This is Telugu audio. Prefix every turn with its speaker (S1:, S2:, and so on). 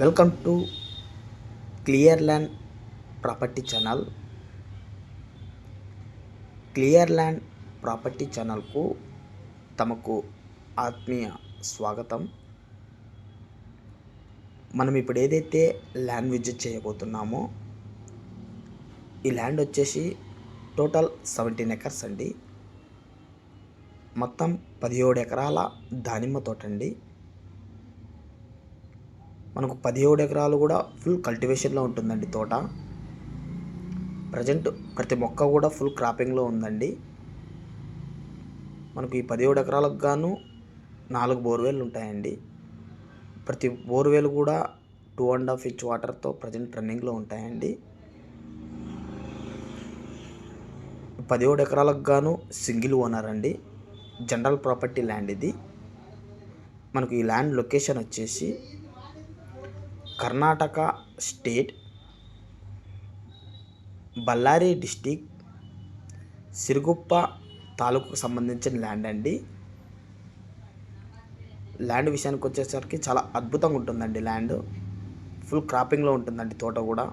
S1: Welcome to clear land property channel. Clear land property ఛానల్కు తమకు ఆత్మీయ స్వాగతం. మనం ఇప్పుడు ఏదైతే ల్యాండ్ విజిట్ చేయబోతున్నామో ఈ ల్యాండ్ వచ్చేసి టోటల్ సెవెంటీన్ ఎకర్స్ అండి. మొత్తం పదిహేడు ఎకరాల దానిమ్మ తోట అండి. మనకు పదిహేడు ఎకరాలు కూడా ఫుల్ కల్టివేషన్లో ఉంటుందండి తోట. ప్రజెంట్ ప్రతి మొక్క కూడా ఫుల్ క్రాపింగ్లో ఉందండి. మనకు ఈ పదిహేడు ఎకరాలకు గాను నాలుగు బోర్వెల్ ఉంటాయండి. ప్రతి బోర్వెల్ కూడా టూ అండ్ హాఫ్ ఇంచ్ వాటర్తో ప్రజెంట్ రన్నింగ్లో ఉంటాయండి. పదిహేడు ఎకరాలకు గాను సింగిల్ ఓనర్ అండి. జనరల్ ప్రాపర్టీ ల్యాండ్ ఇది. మనకు ఈ ల్యాండ్ లొకేషన్ వచ్చేసి కర్ణాటక స్టేట్ బళ్ళారి డిస్టిక్ సిరుగుప్ప తాలూకు సంబంధించిన ల్యాండ్ అండి. ల్యాండ్ విషయానికి వచ్చేసరికి చాలా అద్భుతంగా ఉంటుందండి ల్యాండ్. ఫుల్ క్రాపింగ్లో ఉంటుందండి తోట కూడా.